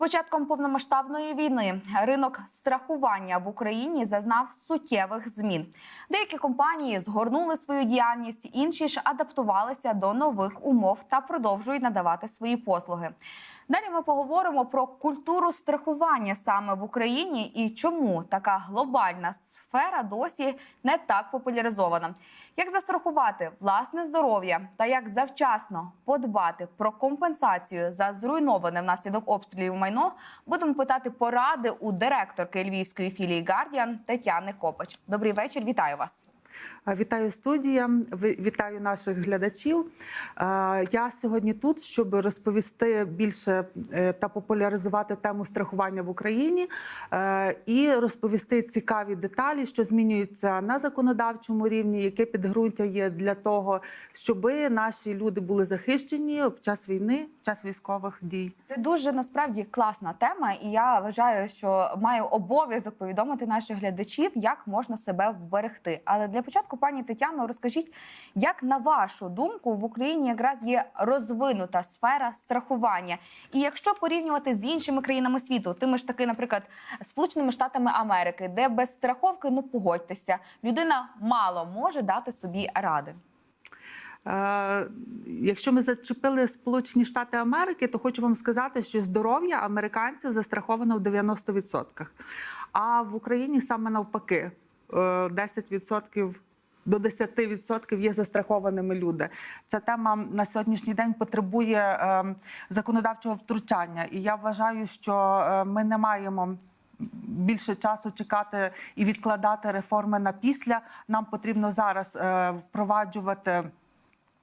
початком повномасштабної війни ринок страхування в Україні зазнав суттєвих змін. Деякі компанії згорнули свою діяльність, інші ж адаптувалися до нових умов та продовжують надавати свої послуги. Далі ми поговоримо про культуру страхування саме в Україні і чому така глобальна сфера досі не так популяризована. Як застрахувати власне здоров'я та як завчасно подбати про компенсацію за зруйноване внаслідок обстрілів майно, будемо питати поради у директорки львівської філії Гардіан Тетяни Копач. Добрий вечір, вітаю вас. Вітаю студія, вітаю наших глядачів. Е, Я сьогодні тут, щоб розповісти більше е, та популяризувати тему страхування в Україні е, і розповісти цікаві деталі, що змінюються на законодавчому рівні, яке підґрунтя є для того, щоб наші люди були захищені в час війни, в час військових дій. Це дуже насправді класна тема, і я вважаю, що маю обов'язок повідомити наших глядачів, як можна себе вберегти. Але для початку, пані Тетяно, розкажіть, як на вашу думку в Україні якраз є розвинута сфера страхування, і якщо порівнювати з іншими країнами світу, тими ж таки, наприклад, Сполученими Штатами Америки, де без страховки, ну погодьтеся, людина мало може дати собі ради. Е, Якщо ми зачепили Сполучені Штати Америки, то хочу вам сказати, що здоров'я американців застраховано в 90%. А в Україні саме навпаки, 10% до 10% є застрахованими люди. Ця тема на сьогоднішній день потребує е, законодавчого втручання. І я вважаю, що е, ми не маємо більше часу чекати і відкладати реформи на після. Нам потрібно зараз е, впроваджувати.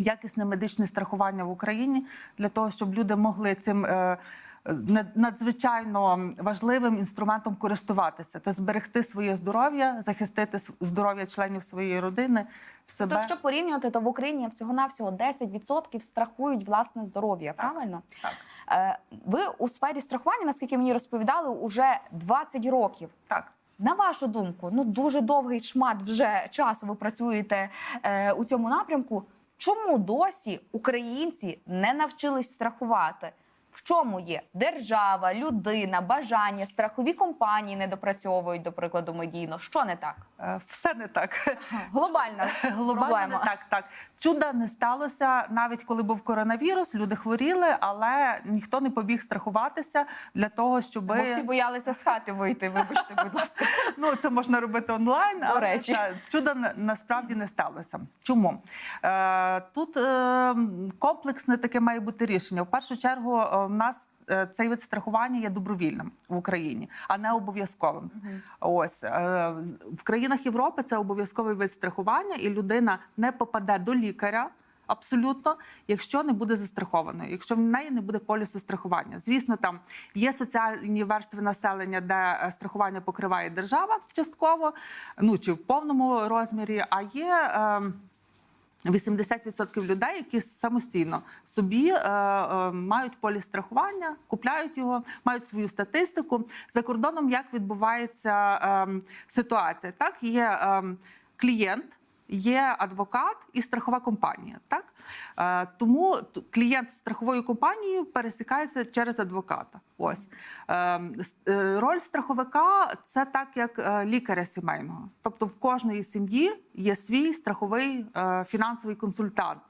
Якісне медичне страхування в Україні для того, щоб люди могли цим е, надзвичайно важливим інструментом користуватися та зберегти своє здоров'я, захистити здоров'я членів своєї родини, себе. То якщо порівнювати, то в Україні всього навсього 10% страхують власне здоров'я. Правильно? Так. Е, Ви у сфері страхування, наскільки мені розповідали, уже 20 років. Так. На вашу думку, ну дуже довгий шмат вже часу ви працюєте е, у цьому напрямку. Чому досі українці не навчились страхувати? В чому є держава, людина, бажання, страхові компанії не допрацьовують, до прикладу, медійно? Що не так? Е, Все не так. Глобальна Глобально проблема. не так, так. Чуда не сталося навіть коли був коронавірус. Люди хворіли, але ніхто не побіг страхуватися для того, щоб Бо всі боялися з хати вийти. Вибачте, будь ласка. Ну, це можна робити онлайн, До але речі. та, чуда насправді не сталося. Чому? Е, тут е, комплексне таке має бути рішення. В першу чергу, е, в нас е, цей вид страхування є добровільним в Україні, а не обов'язковим. Ось е, в країнах Європи це обов'язковий вид страхування, і людина не попаде до лікаря. Абсолютно, якщо не буде застрахованою, якщо в неї не буде полісу страхування. Звісно, там є соціальні верстви населення, де е, страхування покриває держава частково, ну чи в повному розмірі, а є. Е, 80% людей, які самостійно собі е, е, мають полі страхування, купляють його, мають свою статистику. За кордоном як відбувається е, ситуація? Так, є е, клієнт. Є адвокат і страхова компанія, так е, тому клієнт з страховою компанією пересікається через адвоката. Ось е, е, роль страховика це так, як е, лікаря сімейного. Тобто в кожної сім'ї є свій страховий фінансовий консультант.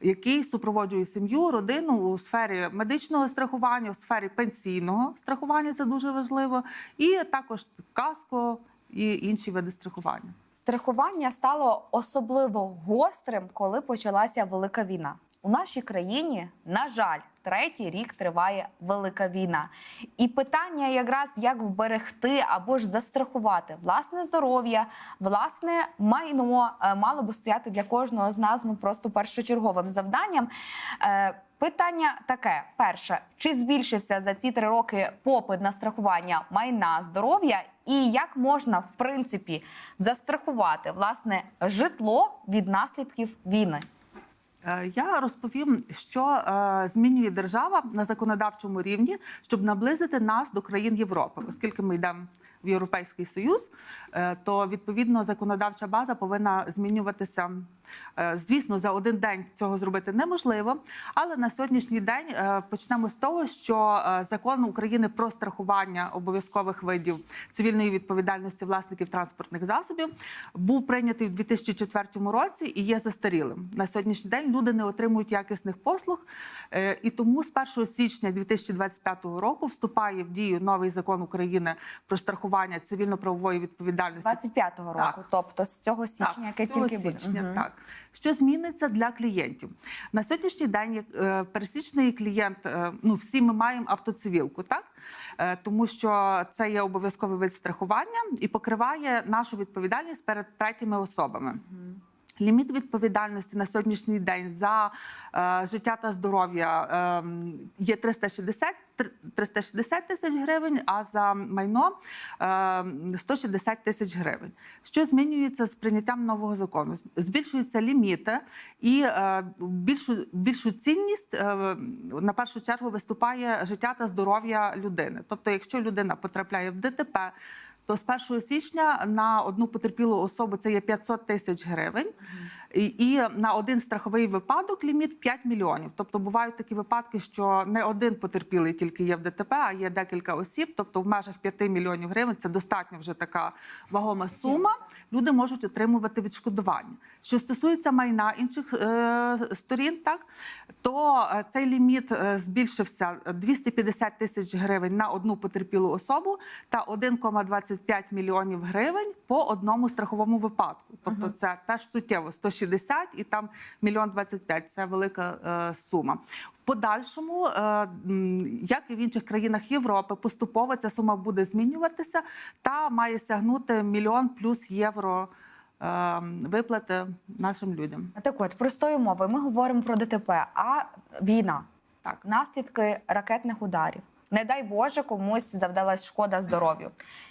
Який супроводжує сім'ю, родину у сфері медичного страхування, у сфері пенсійного страхування це дуже важливо, і також каско і інші види страхування. Страхування стало особливо гострим, коли почалася велика війна. У нашій країні, на жаль, третій рік триває велика війна. І питання якраз як вберегти або ж застрахувати власне здоров'я, власне майно е, мало би стояти для кожного з нас ну просто першочерговим завданням. Питання таке: перше, чи збільшився за ці три роки попит на страхування майна здоров'я, і як можна в принципі застрахувати власне житло від наслідків війни? Е, Я розповім, що е, змінює держава на законодавчому рівні, щоб наблизити нас до країн Європи, оскільки ми йдемо в Європейський Союз, е, то відповідно законодавча база повинна змінюватися. Е, Звісно, за один день цього зробити неможливо, але на сьогоднішній день е, почнемо з того, що закон України про страхування обов'язкових видів цивільної відповідальності власників транспортних засобів був прийнятий у 2004 році і є застарілим. На сьогоднішній день люди не отримують якісних послуг, і тому з 1 січня 2025 року вступає в дію новий закон України про страхування цивільно-правової відповідальності 25-го року, Так. тобто з цього січня, так, яке цього тільки січня, буде. так. Що зміниться для клієнтів? На сьогоднішній день як, е, пересічний клієнт, е, ну всі ми маємо автоцивілку, так? Е, тому що це є обов'язковий вид страхування і покриває нашу відповідальність перед третіми особами. Ліміт відповідальності на сьогоднішній день за е, життя та здоров'я е, є 360, тр- 360 тисяч гривень, а за майно е, 160 тисяч гривень. Що змінюється з прийняттям нового закону? Збільшуються ліміти і е, більшу, більшу цінність е, на першу чергу виступає життя та здоров'я людини. Тобто, якщо людина потрапляє в ДТП, то з 1 січня на одну потерпілу особу це є 500 тисяч гривень, і, на один страховий випадок ліміт 5 мільйонів. Тобто бувають такі випадки, що не один потерпілий тільки є в ДТП, а є декілька осіб. Тобто в межах 5 мільйонів гривень це достатньо вже така вагома сума. Люди можуть отримувати відшкодування. Що стосується майна інших е, сторін, так то е, цей ліміт е, збільшився 250 тисяч гривень на одну потерпілу особу та 1,25 мільйонів гривень по одному страховому випадку. Тобто, це теж суттєво 160 і там мільйон 25 – Це велика е, сума. В подальшому, е, як і в інших країнах Європи, поступово ця сума буде змінюватися та має сягнути мільйон плюс євро е, виплати нашим людям. Так от, простою мовою, ми говоримо про ДТП, а війна, Так. наслідки ракетних ударів. Не дай Боже, комусь завдалась шкода здоров'ю.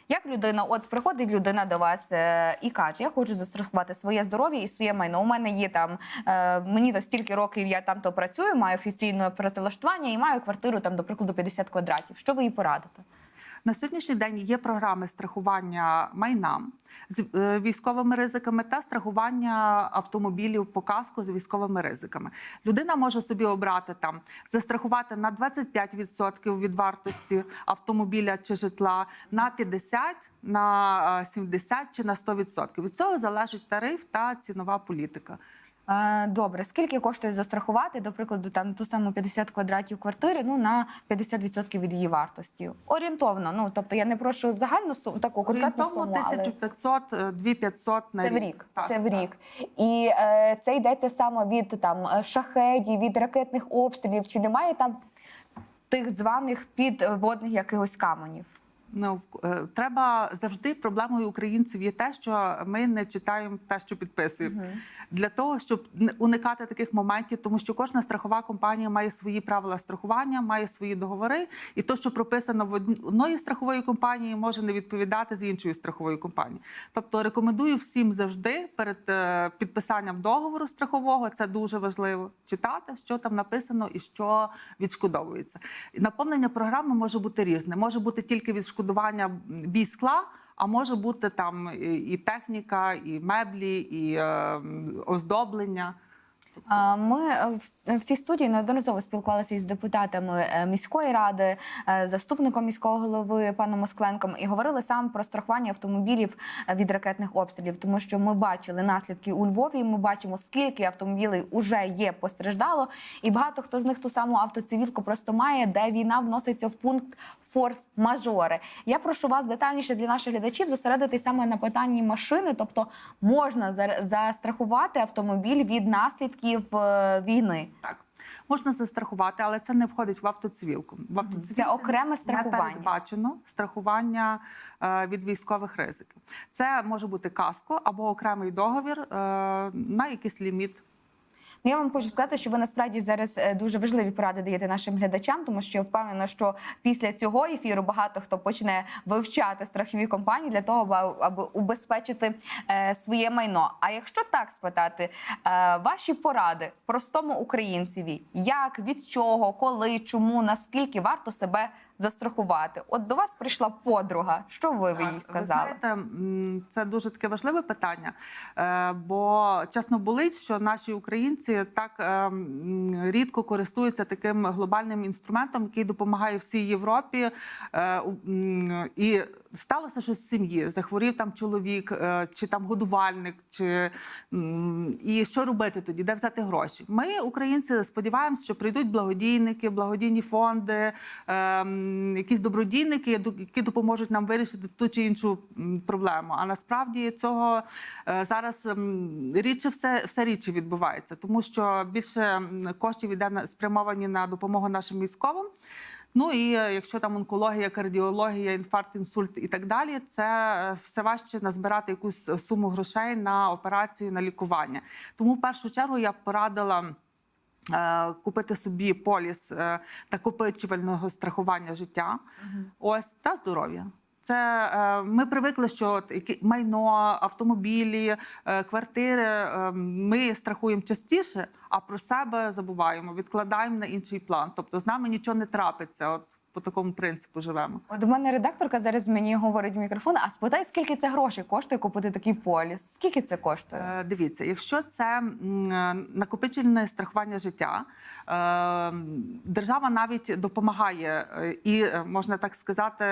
Як людина, от приходить людина до вас е, і каже: Я хочу застрахувати своє здоров'я і своє майно. У мене є там е, мені то стільки років, я там то працюю, маю офіційне працевлаштування і маю квартиру там, до прикладу, 50 квадратів. Що ви їй порадите? На сьогоднішній день є програми страхування майна з е, військовими ризиками та страхування автомобілів по каску з військовими ризиками. Людина може собі обрати там застрахувати на 25% від вартості автомобіля чи житла, на 50%, на е, 70% чи на 100%. Від цього залежить тариф та цінова політика. Е, Добре, скільки коштує застрахувати, до прикладу, там ту саму 50 квадратів квартири, ну на 50% від її вартості. Орієнтовно, ну тобто я не прошу загальну суму, таку конкретну суму, але 1500 е, 2500 на це в рік. рік. Так, це в так. рік. І е, це йдеться саме від там е, шахедів, від ракетних обстрілів. Чи немає там тих званих підводних якихось каменів? Ну е, треба завжди проблемою українців є те, що ми не читаємо те, що підписуємо. Для того щоб уникати таких моментів, тому що кожна страхова компанія має свої правила страхування, має свої договори, і то, що прописано в одн- одної страхової компанії, може не відповідати з іншої страхової компанії. Тобто рекомендую всім завжди перед е, підписанням договору страхового, це дуже важливо читати, що там написано і що відшкодовується. Наповнення програми може бути різне. Може бути тільки відшкодування бій скла. А може бути там і техніка, і меблі, і е, оздоблення. Ми е, в- в цій студії неодноразово спілкувалися із депутатами е, міської ради, е, заступником міського голови паном Москленком, і говорили саме про страхування автомобілів е, від ракетних обстрілів, тому що ми бачили наслідки у Львові. Ми бачимо, скільки автомобілів уже є постраждало, і багато хто з них ту саму автоцивілку просто має, де війна вноситься в пункт форс-мажори. Я прошу вас детальніше для наших глядачів зосередитись саме на питанні машини, тобто можна за- застрахувати автомобіль від наслідків е, війни. Так. Можна застрахувати, але це не входить в автоцивілку. В автоцивілці Це окреме не страхування. передбачено страхування е, від військових ризиків. Це може бути каско або окремий договір е, на якийсь ліміт. Ну, я вам хочу сказати, що ви насправді зараз е, дуже важливі поради даєте нашим глядачам, тому що я впевнена, що після цього ефіру багато хто почне вивчати страхові компанії для того, аби, убезпечити е, своє майно. А якщо так спитати, е, ваші поради простому українцеві, як від чого, коли, чому, наскільки варто себе застрахувати. От до вас прийшла подруга. Що ви, ви Так, їй сказали? Ви знаєте, це дуже таке важливе питання, е, бо чесно болить, що наші українці так е, рідко користуються таким глобальним інструментом, який допомагає всій Європі. Е, І сталося щось в сім'ї. Захворів там чоловік, е, чи там годувальник, чи і що робити тоді? Де взяти гроші? Ми, українці, сподіваємося, що прийдуть благодійники, благодійні фонди, ем, якісь добродійники, які допоможуть нам вирішити ту чи іншу проблему. А насправді цього е, зараз рідше все, все рідше відбувається, тому що більше коштів на спрямовані на допомогу нашим військовим. Ну і е, якщо там онкологія, кардіологія, інфаркт, інсульт і так далі, це е, все важче назбирати якусь суму грошей на операцію, на лікування. Тому в першу чергу я б порадила. е, Купити собі поліс е, накопичувального страхування життя, ось та здоров'я. Це е, ми привикли, що майно, автомобілі, е, квартири е, ми страхуємо частіше, а про себе забуваємо, відкладаємо на інший план. Тобто з нами нічого не трапиться. От по такому принципу живемо. От в мене редакторка зараз мені говорить в мікрофон. А спитай, скільки це грошей коштує купити такий поліс? Скільки це коштує? Е, Дивіться, якщо це е, накопичене страхування життя, е, держава навіть допомагає е, і е, можна так сказати,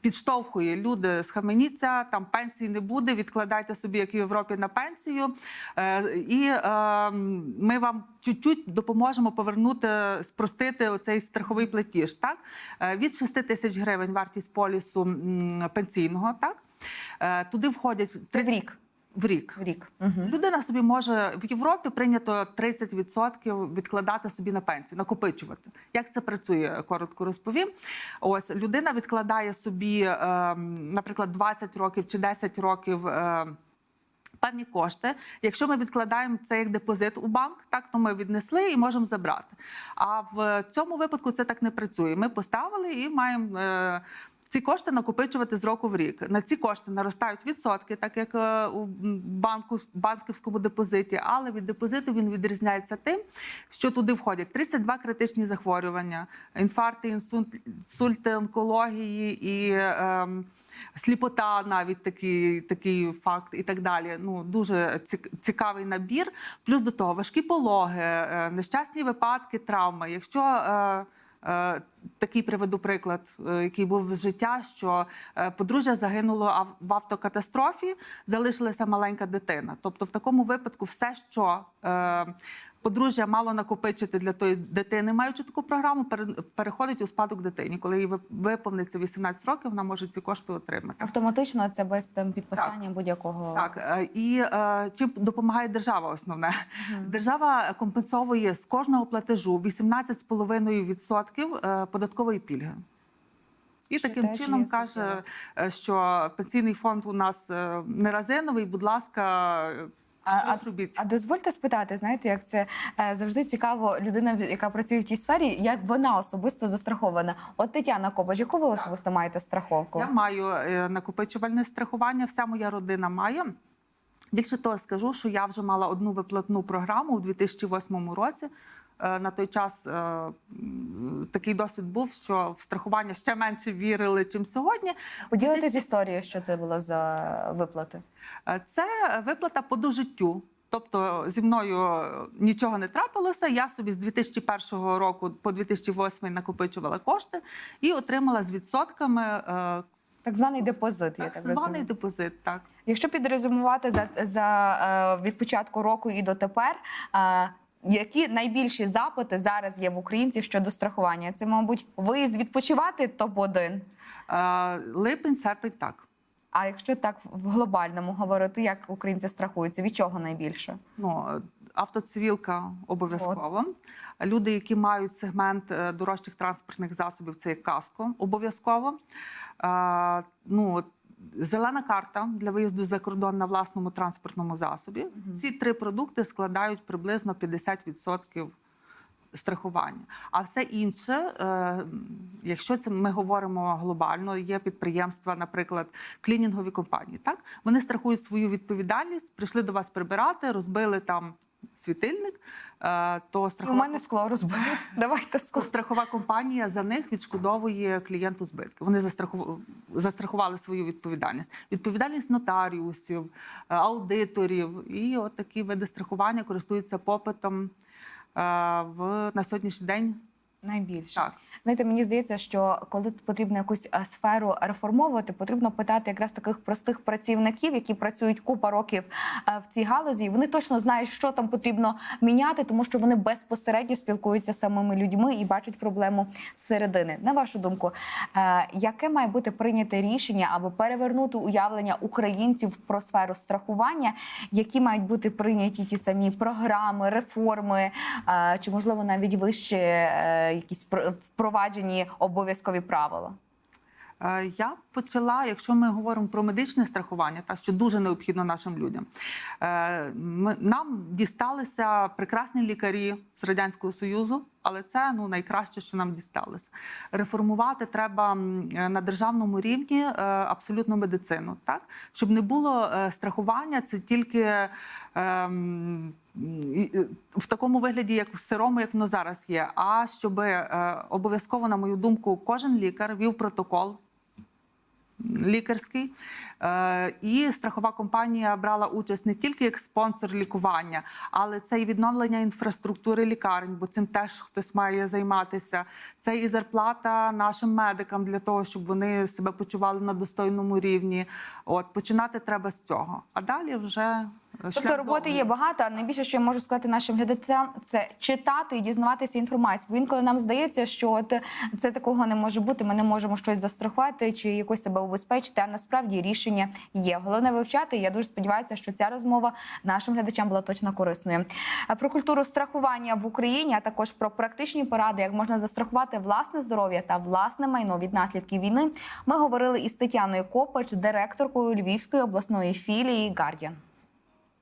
підштовхує люди. Схаменіться, там пенсії не буде. Відкладайте собі, як в Європі, на пенсію, Е, і е, ми вам чуть-чуть допоможемо повернути, спростити оцей страховий платіж. Так Е, від 6 тисяч гривень вартість полісу пенсійного. Так Е, туди входять Це в рік. в рік. В рік. Угу. Людина собі може в Європі прийнято 30% відкладати собі на пенсію, накопичувати. Як це працює? Коротко розповім. Ось людина відкладає собі, е, наприклад, 20 років чи 10 років. Е, Певні кошти. Якщо ми відкладаємо це як депозит у банк, так то ми віднесли і можемо забрати. А в цьому випадку це так не працює. Ми поставили і маємо. Е, ці кошти накопичувати з року в рік. На ці кошти наростають відсотки, так як е, у банку банківському депозиті. Але від депозиту він відрізняється тим, що туди входять 32 критичні захворювання, інфаркти, інсульти, онкології і. ем, Сліпота, навіть такий, такий факт, і так далі. Ну дуже цікавий набір. Плюс до того важкі пологи, е, нещасні випадки, травми. Якщо е, е, такий приведу приклад, який був з життя, що подружжя загинуло в автокатастрофі, залишилася маленька дитина. Тобто, в такому випадку, все, що подружжя мало накопичити для тої дитини, маючи таку програму, переходить у спадок дитині. Коли їй виповниться 18 років, вона може ці кошти отримати. Автоматично це без там підписання будь-якого. Так, е, і е, чим допомагає держава основне? Держава компенсовує з кожного платежу 18,5% е, податкової пільги. І Що таким чином каже, що пенсійний фонд у нас не разиновий, будь ласка, А- робіть. А дозвольте спитати, знаєте, як це е, завжди цікаво, людина, яка працює в тій сфері, як вона особисто застрахована. От Тетяна Кобач, яку ви особисто маєте страховку? Я маю е, накопичувальне страхування, вся моя родина має. Більше того, скажу, що я вже мала одну виплатну програму у 2008 році. Е, На той час е, такий досвід був, що в страхування ще менше вірили, чим сьогодні. Поділитесь історією, що це було за виплати. Е, Це виплата по дожиттю. Тобто зі мною нічого не трапилося. Я собі з 2001 року по 2008 накопичувала кошти і отримала з відсотками Так званий депозит. Я так так званий розумію. депозит. Так. Якщо підрезюмувати за, за від початку року і дотепер, е, які найбільші запити зараз є в українців щодо страхування? Це, мабуть, виїзд відпочивати топ 1 Е, Липень, серпень, так. А якщо так в глобальному говорити, як українці страхуються, від чого найбільше? Ну, автоцивілка обов'язково. Люди, які мають сегмент е, дорожчих транспортних засобів, це є каско обов'язково. Е, ну, зелена карта для виїзду за кордон на власному транспортному засобі. Ці три продукти складають приблизно 50% страхування. А все інше, е, якщо це ми говоримо глобально, є підприємства, наприклад, клінінгові компанії. Так вони страхують свою відповідальність, прийшли до вас прибирати, розбили там світильник, е, то І у мене скло розбили. Давайте скло. то страхова компанія за них відшкодовує клієнту збитки. Вони застраху- застрахували свою відповідальність. Відповідальність нотаріусів, е, аудиторів і от такі види страхування користуються попитом в на сьогоднішній день. Найбільше. Так. Знаєте, мені здається, що коли потрібно якусь е, сферу реформовувати, потрібно питати якраз таких простих працівників, які працюють купа років е, в цій галузі. і Вони точно знають, що там потрібно міняти, тому що вони безпосередньо спілкуються з самими людьми і бачать проблему зсередини. На вашу думку, е, яке має бути прийняте рішення, аби перевернути уявлення українців про сферу страхування, які мають бути прийняті ті самі програми, реформи, чи можливо навіть вище е, якісь впроваджені обов'язкові правила? Е, Я почала, якщо ми говоримо про медичне страхування, та що дуже необхідно нашим людям. Е, Нам дісталися прекрасні лікарі з радянського союзу, але це ну найкраще, що нам дісталося. Реформувати треба е, на державному рівні абсолютно медицину, так щоб не було страхування, це тільки. І В такому вигляді, як в сирому, як воно зараз є. А щоб е, обов'язково, на мою думку, кожен лікар вів протокол лікарський. Е, і страхова компанія брала участь не тільки як спонсор лікування, але це і відновлення інфраструктури лікарень, бо цим теж хтось має займатися. Це і зарплата нашим медикам для того, щоб вони себе почували на достойному рівні. От починати треба з цього. А далі вже е, Тобто роботи є багато, а найбільше, що я можу сказати нашим глядачам, це читати і дізнаватися інформацію. Бо інколи нам здається, що от це такого не може бути. Ми не можемо щось застрахувати чи якось себе убезпечити. А насправді рішення є. Головне вивчати. І Я дуже сподіваюся, що ця розмова нашим глядачам була точно корисною. Про культуру страхування в Україні, а також про практичні поради, як можна застрахувати власне здоров'я та власне майно від наслідків війни. Ми говорили із Тетяною Копач, директоркою Львівської обласної філії Гардіан.